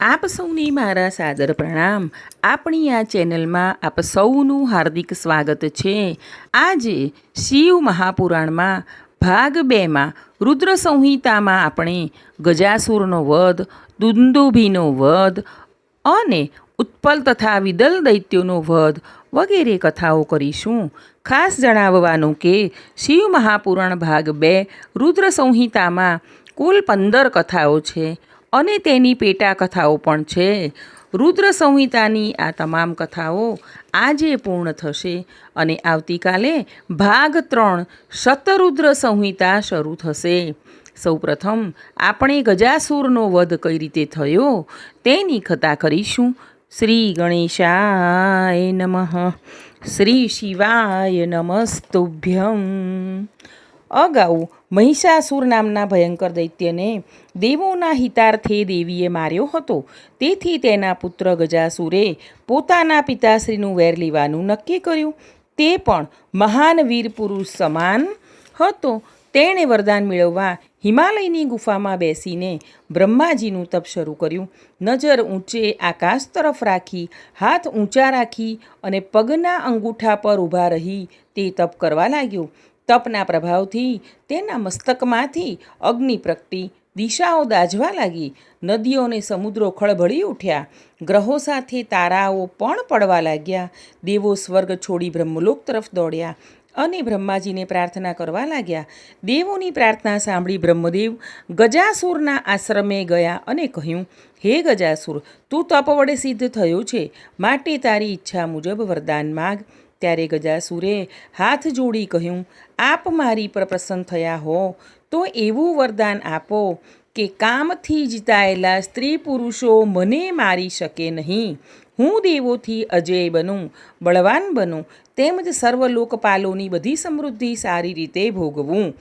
આપ સૌને મારા સાદર પ્રણામ. આપણી આ ચેનલમાં આપ સૌનું હાર્દિક સ્વાગત છે. આજે શિવ મહાપુરાણમાં ભાગ બેમાં રુદ્ર સંહિતામાં આપણે ગજાસુરનો વધ, દુંદુભીનો વધ અને ઉત્પલ તથા વિદલ દૈત્યોનો વધ વગેરે કથાઓ કરીશું. ખાસ જણાવવાનું કે શિવ મહાપુરાણ ભાગ બે રુદ્ર સંહિતામાં કુલ પંદર કથાઓ છે. અને તેની પેટા કથાઓ પણ છે. રુદ્ર સંહિતાની આ તમામ કથાઓ આજે પૂર્ણ થશે અને આવતીકાલે ભાગ ત્રણ શતરુદ્ર સંહિતા શરૂ થશે. સૌપ્રથમ આપણે ગજાસુરનો વધ કઈ રીતે થયો તેની કથા કરીશું. શ્રી ગણેશાય નમઃ. શ્રી શિવાય નમસ્તુભ્યમ અગાઉ મહિષાસુર નામના ભયંકર દૈત્યને દેવોના હિતાર્થે દેવીએ માર્યો હતો. તેથી તેના પુત્ર ગજાસુરે પોતાના પિતાશ્રીનું વેર લેવાનું નક્કી કર્યું. તે પણ મહાન વીર પુરુષ સમાન હતો. તેણે વરદાન મેળવવા હિમાલયની ગુફામાં બેસીને બ્રહ્માજીનું તપ શરૂ કર્યું. નજર ઊંચે આકાશ તરફ રાખી, હાથ ઊંચા રાખી અને પગના અંગૂઠા પર ઊભા રહી તે તપ કરવા લાગ્યો. તપના પ્રભાવથી, તેના મસ્તકમાંથી અગ્નિ પ્રગટી, દિશાઓ દાઝવા લાગી. નદીઓને સમુદ્રો ખળભળી ઉઠ્યા. ગ્રહો સાથે તારાઓ પણ પડવા લાગ્યા. દેવો સ્વર્ગ છોડી બ્રહ્મલોક તરફ દોડ્યા અને બ્રહ્માજીને પ્રાર્થના કરવા લાગ્યા. દેવોની પ્રાર્થના સાંભળી બ્રહ્મદેવ ગજાસુરના આશ્રમે ગયા અને કહ્યું, હે ગજાસુર, તું તપ વડે સિદ્ધ થયો છે. માટે તારી ઈચ્છા મુજબ વરદાન માગ. ત્યારે ગજાસુરે હાથ જોડી કહ્યું, આપ મારી પર પ્રસન્ન થયા હો, તો એવું વરદાન આપો કે કામથી જીતાયેલા સ્ત્રી પુરુષો મને મારી શકે નહીં. હું દેવોથી અજય બનું, બળવાન બનું, તેમજ સર્વ લોકપાલોની બધી સમૃદ્ધિ સારી રીતે ભોગવું.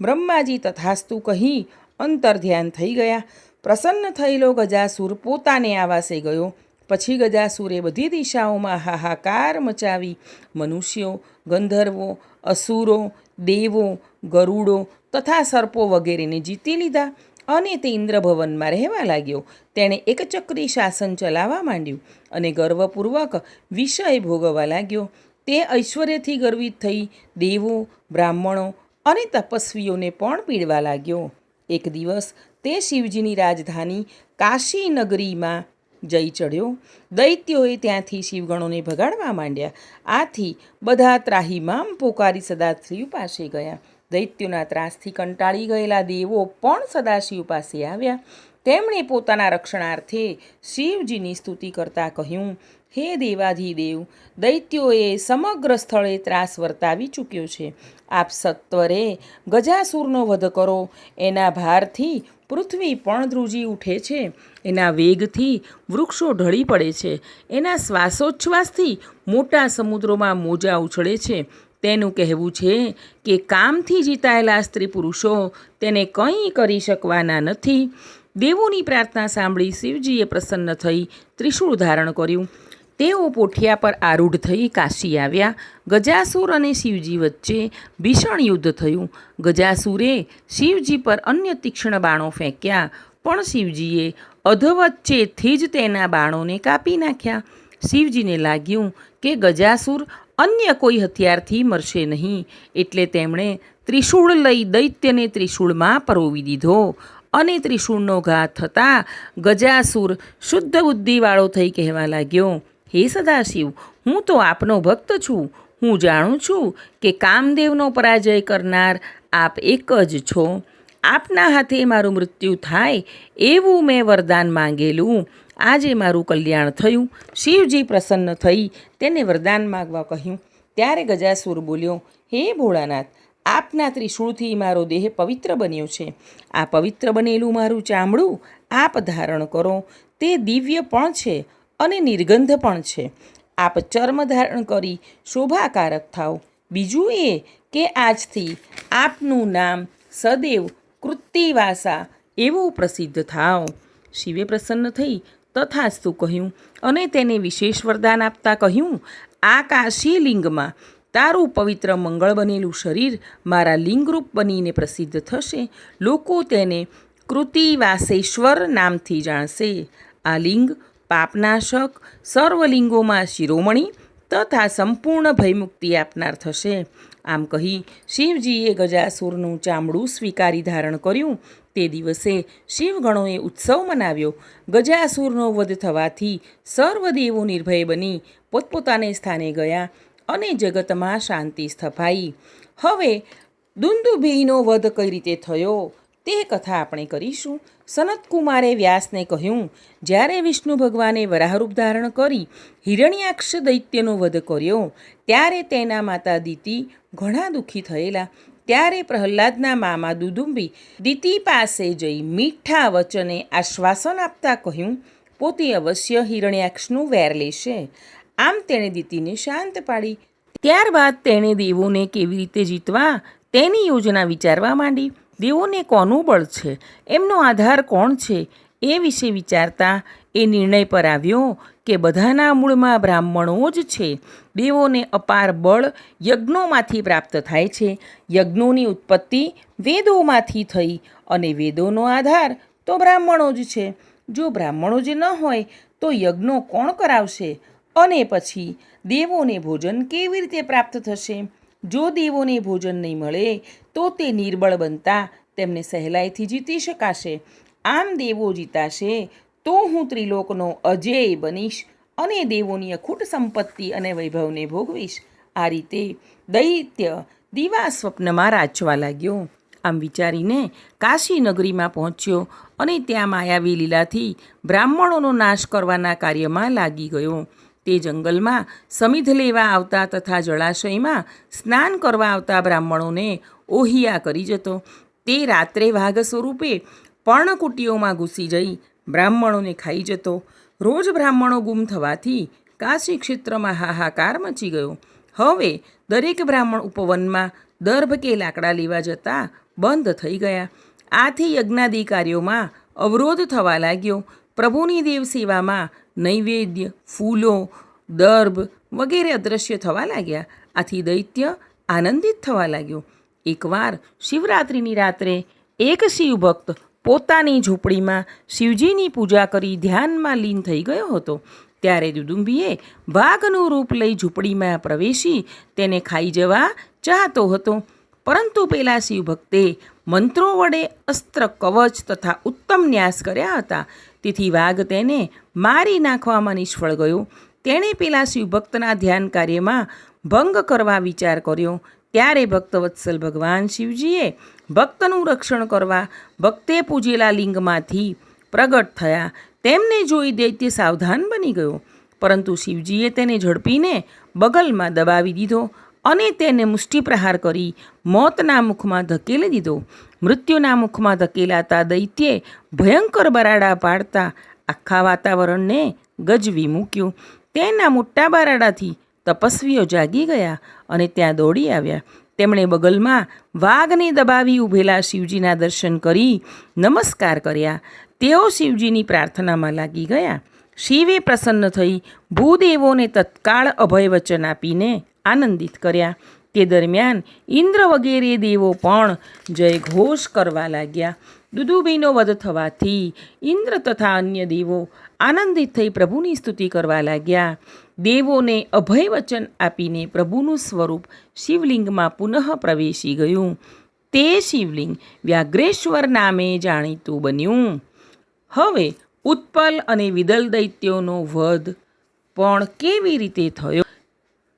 બ્રહ્માજી તથાસ્તુ કહી અંતર ધ્યાન થઈ ગયા. પ્રસન્ન થયેલો ગજાસુર પોતાને આવાસે ગયો. પછી ગજાસુરે બધી દિશાઓમાં હાહાકાર મચાવી. મનુષ્યો, ગંધર્વો, અસુરો, દેવો, ગરુડો તથા સર્પો વગેરેને જીતી લીધા અને તે ઇન્દ્રભવનમાં રહેવા લાગ્યો. તેણે એક ચક્રી શાસન ચલાવવા માંડ્યું અને ગર્વપૂર્વક વિષય ભોગવવા લાગ્યો. તે ઐશ્વર્યથી ગર્વિત થઈ દેવો, બ્રાહ્મણો અને તપસ્વીઓને પણ પીડવા લાગ્યો. એક દિવસ તે શિવજીની રાજધાની કાશી નગરીમાં જઈ ચડ્યો. દૈત્યોએ ત્યાંથી શિવગણોને ભગાડવા માંડ્યા. આથી બધા ત્રાહીમામ પોકારી સદાશિવ પાસે ગયા. દૈત્યોના ત્રાસથી કંટાળી ગયેલા દેવો પણ સદાશિવ પાસે આવ્યા. તેમણે પોતાના રક્ષણાર્થે શિવજીની સ્તુતિ કરતા કહ્યું, હે દેવાધિદેવ, દૈત્યોએ સમગ્ર સ્થળે ત્રાસ વર્તાવી ચૂક્યો છે. આપ સત્વરે ગજાસુરનો વધ કરો. એના ભારથી પૃથ્વી પણ ધ્રુજી ઉઠે છે. એના વેગથી વૃક્ષો ઢળી પડે છે. એના શ્વાસોચ્છ્વાસથી મોટા સમુદ્રોમાં મોજા ઉછળે છે. તેનું કહેવું છે કે કામથી જીતાયેલા સ્ત્રી પુરુષો તેને કંઈ કરી શકવાના નથી. દેવોની પ્રાર્થના સાંભળી શિવજીએ પ્રસન્ન થઈ ત્રિશૂળ ધારણ કર્યું. તેઓ પોઠિયા પર આરૂઢ થઈ કાશી આવ્યા. ગજાસુર અને શિવજી વચ્ચે ભીષણ યુદ્ધ થયું. ગજાસુરે શિવજી પર અન્ય તીક્ષ્ણ બાણો ફેંક્યા, પણ શિવજીએ અધવચ્ચેથી જ તેના બાણોને કાપી નાખ્યા. શિવજીને લાગ્યું કે ગજાસુર અન્ય કોઈ હથિયારથી મરશે નહીં, એટલે તેમણે ત્રિશૂળ લઈ દૈત્યને ત્રિશૂળમાં પરોવી દીધો અને ત્રિશૂળનો ઘાત થતાં ગજાસુર શુદ્ધ બુદ્ધિવાળો થઈ કહેવા લાગ્યો. હે સદાશિવ, હું તો આપનો ભક્ત છું. હું જાણું છું કે કામદેવનો પરાજય કરનાર આપ એક જ છો. આપના હાથે મારું મૃત્યુ થાય એવું મેં વરદાન માંગેલું. આજે મારું કલ્યાણ થયું. શિવજી પ્રસન્ન થઈ તેને વરદાન માગવા કહ્યું. ત્યારે ગજાસુર બોલ્યો, હે ભોળાનાથ, આપના ત્રિશૂળથી મારો દેહ પવિત્ર બન્યો છે. આ પવિત્ર બનેલું મારું ચામડું આપ ધારણ કરો. તે દિવ્ય પણ છે. અને નિર્ગંધ પણ છે. આપ ચર્મ ધારણ કરી શોભાકારક થાઓ. બીજું એ કે આજથી આપનું નામ સદૈવ કૃત્તિવાસા એવું પ્રસિદ્ધ થાવ શિવે પ્રસન્ન થઈ તથાસ્તુ કહ્યું અને તેને વિશેષ વરદાન આપતા કહ્યું, આ કાશી લિંગમાં તારું પવિત્ર મંગળ બનેલું શરીર મારા લિંગરૂપ બનીને પ્રસિદ્ધ થશે. લોકો તેને કૃતિવાસેશ્વર નામથી જાણશે. આ લિંગ પાપનાશક, સર્વલિંગોમાં શિરોમણી તથા સંપૂર્ણ ભયમુક્તિ આપનાર થશે. આમ કહી શિવજીએ ગજાસુરનું ચામડું સ્વીકારી ધારણ કર્યું. તે દિવસે શિવગણોએ ઉત્સવ મનાવ્યો. ગજાસુરનો વધ થવાથી સર્વદેવો નિર્ભય બની પોતપોતાને સ્થાને ગયા અને જગતમાં શાંતિ સ્થપાઈ. હવે દુંદુભીનો વધ કઈ રીતે થયો? તે કથા આપણે કરીશું. સનતકુમારે વ્યાસને કહ્યું, જ્યારે વિષ્ણુ ભગવાને વરાહરૂપ ધારણ કરી હિરણ્યાક્ષ દૈત્યનો વધ કર્યો, ત્યારે તેના માતા દીતિ ઘણા દુઃખી થયેલા. ત્યારે પ્રહલાદના મામા દુદુંબી દીતિ પાસે જઈ મીઠા વચને આશ્વાસન આપતા કહ્યું, પોતે અવશ્ય હિરણ્યાક્ષનું વેર લેશે. આમ તેણે દીતિને શાંત પાડી. ત્યારબાદ તેણે દેવોને કેવી રીતે જીતવા તેની યોજના વિચારવા માંડી. દેવોને કોનું બળ છે? એમનો આધાર કોણ છે? એ વિશે વિચારતા એ નિર્ણય પર આવ્યો કે બધાના મૂળમાં બ્રાહ્મણો જ છે. દેવોને અપાર બળ યજ્ઞોમાંથી પ્રાપ્ત થાય છે. યજ્ઞોની ઉત્પત્તિ વેદોમાંથી થઈ અને વેદોનો આધાર તો બ્રાહ્મણો જ છે. જો બ્રાહ્મણો જ ન હોય તો યજ્ઞો કોણ કરાવશે? અને પછી દેવોને ભોજન કેવી રીતે પ્રાપ્ત થશે? જો દેવોને ભોજન નહીં મળે, તો તે નિર્બળ બનતા તેમને સહેલાઈથી જીતી શકાશે. આમ દેવો જીતાશે, તો હું ત્રિલોકનો અજેય બનીશ અને દેવોની અખૂટ સંપત્તિ અને વૈભવને ભોગવીશ. આ રીતે દૈત્ય દીવા સ્વપ્નમાં રાચવા લાગ્યો. આમ વિચારીને કાશી નગરીમાં પહોંચ્યો અને ત્યાં માયાવી લીલાથી બ્રાહ્મણોનો નાશ કરવાના કાર્યમાં લાગી ગયો. તે જંગલમાં સમિધ લેવા આવતા તથા જળાશયમાં સ્નાન કરવા આવતા બ્રાહ્મણોને ઓહિયા કરી જતો. તે રાત્રે વાઘ સ્વરૂપે પર્ણકુટીઓમાં ઘૂસી જઈ બ્રાહ્મણોને ખાઈ જતો. રોજ બ્રાહ્મણો ગુમ થવાથી કાશી ક્ષેત્રમાં હાહાકાર મચી ગયો. હવે દરેક બ્રાહ્મણ ઉપવનમાં દર્ભ કે લાકડા લેવા જતા બંધ થઈ ગયા. આથી યજ્ઞાદિ અવરોધ થવા લાગ્યો. પ્રભુની દેવ સેવામાં નૈવેદ્ય, ફૂલો દર્ભ વગેરે અદૃશ્ય થવા લાગ્યા. આથી દૈત્ય આનંદિત થવા લાગ્યો. એકવાર શિવરાત્રિની રાત્રે એક શિવભક્ત પોતાની ઝૂંપડીમાં શિવજીની પૂજા કરી ધ્યાનમાં લીન થઈ ગયો હતો. ત્યારે દુદુંબીએ વાઘનું રૂપ લઈ ઝૂંપડીમાં પ્રવેશી તેને ખાઈ જવા ચાહતો હતો. પરંતુ પેલા શિવભક્તે મંત્રો વડે અસ્ત્ર કવચ તથા ઉત્તમ ન્યાસ કર્યા હતા. તેથી વાઘ તેને મારી નાખવામાં નિષ્ફળ ગયો. તેણે પેલા શિવભક્તના ધ્યાન કાર્યમાં ભંગ કરવા વિચાર કર્યો. ત્યારે ભક્તવત્સલ ભગવાન શિવજીએ ભક્તનું રક્ષણ કરવા ભક્તે પૂજેલા લિંગમાંથી પ્રગટ થયા. તેમને જોઈ દૈત્ય સાવધાન બની ગયો. પરંતુ શિવજીએ તેને ઝડપીને બગલમાં દબાવી દીધો અને તેને મુષ્ટિપ્રહાર કરી મોતના મુખમાં ધકેલી દીધો. મૃત્યુના મુખમાં ધકેલાતા દૈત્યે ભયંકર બરાડા પાડતા આખા વાતાવરણને ગજવી મૂક્યું. તેના મોટા બરાડાથી તપસ્વીઓ જાગી ગયા અને ત્યાં દોડી આવ્યા. તેમણે બગલમાં વાઘને દબાવી ઊભેલા શિવજીના દર્શન કરી નમસ્કાર કર્યા. તેઓ શિવજીની પ્રાર્થનામાં લાગી ગયા. શિવે પ્રસન્ન થઈ ભૂદેવોને તત્કાળ અભય વચન આપીને આનંદિત કર્યા. તે દરમિયાન ઇન્દ્ર વગેરે દેવો પણ જય ઘોષ કરવા લાગ્યા. દુદુબીનો વધ થવાથી ઇન્દ્ર તથા અન્ય દેવો આનંદિત થઈ પ્રભુની સ્તુતિ કરવા લાગ્યા. દેવોને અભય વચન આપીને પ્રભુનું સ્વરૂપ શિવલિંગમાં પુનઃ પ્રવેશી ગયું. તે શિવલિંગ વ્યાઘ્રેશ્વર નામે જાણીતું બન્યું. હવે ઉત્પલ અને વિદલ દૈત્યોનો વધ પણ કેવી રીતે થયો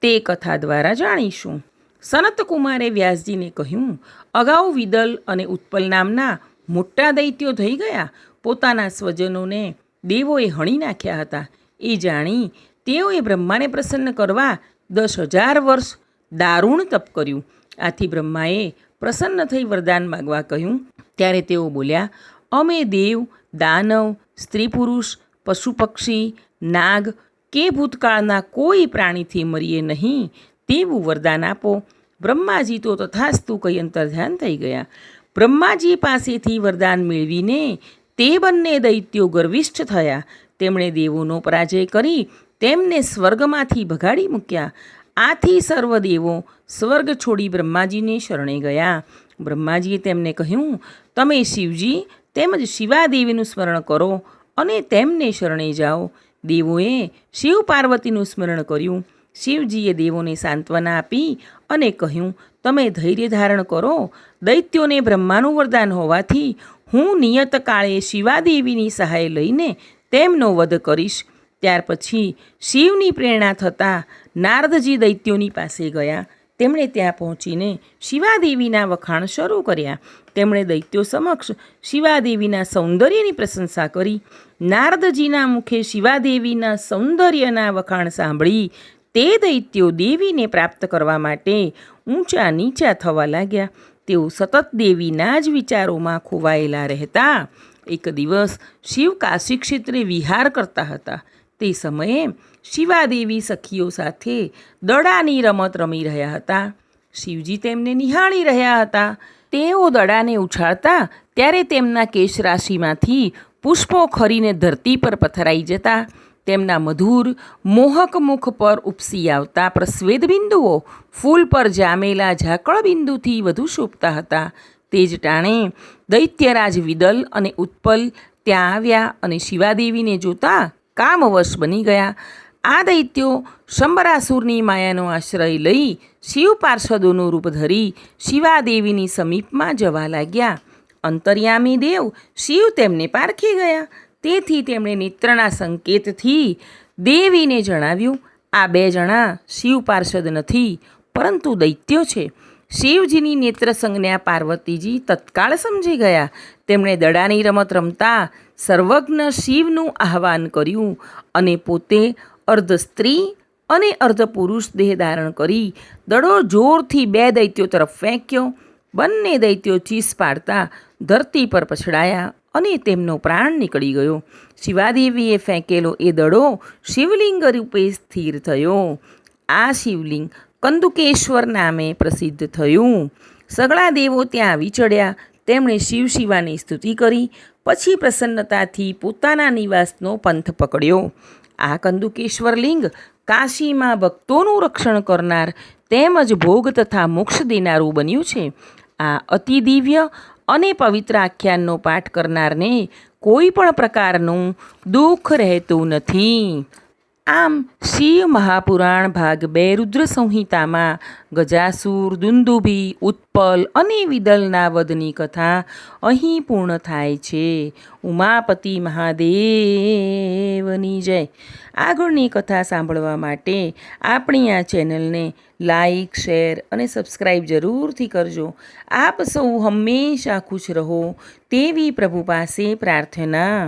તે કથા દ્વારા જાણીશું. સનતકુમારે વ્યાસજીને કહ્યું, અગાઉ વિદલ અને ઉત્પલ નામના મોટા દૈત્યો થઈ ગયા. પોતાના સ્વજનોને દેવોએ હણી નાખ્યા હતા. એ જાણી તેઓએ બ્રહ્માને પ્રસન્ન કરવા દસ હજાર વર્ષ દારૂણ તપ કર્યું. આથી બ્રહ્માએ પ્રસન્ન થઈ વરદાન માગવા કહ્યું. ત્યારે તેઓ બોલ્યા, અમે દેવ, દાનવ સ્ત્રી પુરુષ પશુ પક્ષી, નાગ કે ભૂતકાળના કોઈ પ્રાણીથી મરીએ નહીં. તેવું વરદાન આપો. બ્રહ્માજી તો તથાસ્તુ કઈ અંતર્ધ્યાન થઈ ગયા. બ્રહ્માજી પાસેથી વરદાન મેળવીને તે બંને દૈત્યો ગર્વિષ્ઠ થયા. તેમણે દેવોનો પરાજય કરી, તેમને સ્વર્ગમાંથી ભગાડી મૂક્યા. આથી સર્વ દેવો સ્વર્ગ છોડી બ્રહ્માજીને શરણે ગયા. બ્રહ્માજીએ તેમને કહ્યું, તમે શિવજી તેમજ શિવાદેવીનું સ્મરણ કરો અને તેમને શરણે જાઓ. દેવોએ શિવ પાર્વતીનું સ્મરણ કર્યું. શિવજીએ દેવોને સાંત્વના આપી અને કહ્યું, તમે ધૈર્ય ધારણ કરો. દૈત્યોને બ્રહ્માનું વરદાન હોવાથી હું નિયત કાળે શિવાદેવીની સહાય લઈને તેમનો વધ કરીશ. ત્યાર પછી શિવની પ્રેરણા થતાં નારદજી દૈત્યોની પાસે ગયા. તેમણે ત્યાં પહોંચીને શિવાદેવીના વખાણ શરૂ કર્યા. તેમણે દૈત્યો સમક્ષ શિવાદેવીના સૌંદર્યની પ્રશંસા કરી. નારદજીના મુખે શિવાદેવીના સૌંદર્યના વખાણ સાંભળી તે દૈત્યો દેવીને પ્રાપ્ત કરવા માટે ઊંચા નીચા થવા લાગ્યા. તેઓ સતત દેવીના જ વિચારોમાં ખોવાયેલા રહેતા. એક દિવસ શિવ કાશી ક્ષેત્રે વિહાર કરતા હતા. તે સમયે શિવાદેવી સખીઓ સાથે દડાની રમત રમી રહ્યા હતા. શિવજી તેમને નિહાળી રહ્યા હતા. તેઓ દડાને ઉછાળતા ત્યારે તેમના કેશ રાશિમાંથી પુષ્પો ખરીને ધરતી પર પથરાઈ જતા. તેમના મધુર, મોહક મુખ પર ઉપસી આવતા પ્રસ્વેદ બિંદુઓ ફૂલ પર જામેલા ઝાકળ બિંદુથી વધુ શોભતા હતા. તે જ ટાણે દૈત્યરાજ વિદલ અને ઉત્પલ ત્યાં આવ્યા અને શિવાદેવીને જોતા કામવશ બની ગયા. આ દૈત્યો શંબરાસુરની માયાનો આશ્રય લઈ શિવ પાર્ષદોનું રૂપ ધરી શિવાદેવીની સમીપમાં જવા લાગ્યા. અંતર્યામી દેવ શિવ તેમને પારખી ગયા. તેથી તેમણે નેત્રના સંકેતથી દેવીને જણાવ્યું, આ બે જણા શિવ પાર્ષદ નથી, પરંતુ દૈત્યો છે. શિવજીની નેત્ર સંજ્ઞા પાર્વતીજી તત્કાળ સમજી ગયા. તેમણે દડાની રમત રમતા સર્વજ્ઞ શિવનું આહવાન કર્યું અને પોતે અર્ધ સ્ત્રી અને અર્ધ પુરુષ દેહ ધારણ કરી દડો જોરથી બે દૈત્યો તરફ ફેંક્યો. બંને દૈત્યો ચીસ પાડતા ધરતી પર પછડાયા અને તેમનો પ્રાણ નીકળી ગયો. શિવાદેવીએ ફેંકેલો એ દડો શિવલિંગ રૂપે સ્થિર થયો. આ શિવલિંગ કંદુકેશ્વર નામે પ્રસિદ્ધ થયું. સગળા દેવો ત્યાં આવી ચડ્યા તેમણે શિવ શિવાની સ્તુતિ કરી. પછી પ્રસન્નતાથી પોતાના નિવાસનો પંથ પકડ્યો. આ કંદુકેશ્વર લિંગ કાશીમાં ભક્તોનું રક્ષણ કરનાર તેમજ ભોગ તથા મોક્ષ દેનારું બન્યું છે. આ અતિ દિવ્ય અને પવિત્ર આખ્યાનનો પાઠ કરનારને કોઈ પણ પ્રકારનું દુઃખ રહેતું નથી. આમ શિવ મહાપુરાણ ભાગ બે રુદ્ર સંહિતામાં ગજાસુર, દુંદુભી, ઉત્પલ અને વિદલના વધની કથા અહીં પૂર્ણ થાય છે. ઉમાપતિ મહાદેવની જય. આગળની કથા સાંભળવા માટે આપણી આ ચેનલને લાઈક, શેર અને સબસ્ક્રાઈબ જરૂરથી કરજો. આપ સૌ હંમેશા ખુશ રહો તેવી પ્રભુ પાસે પ્રાર્થના.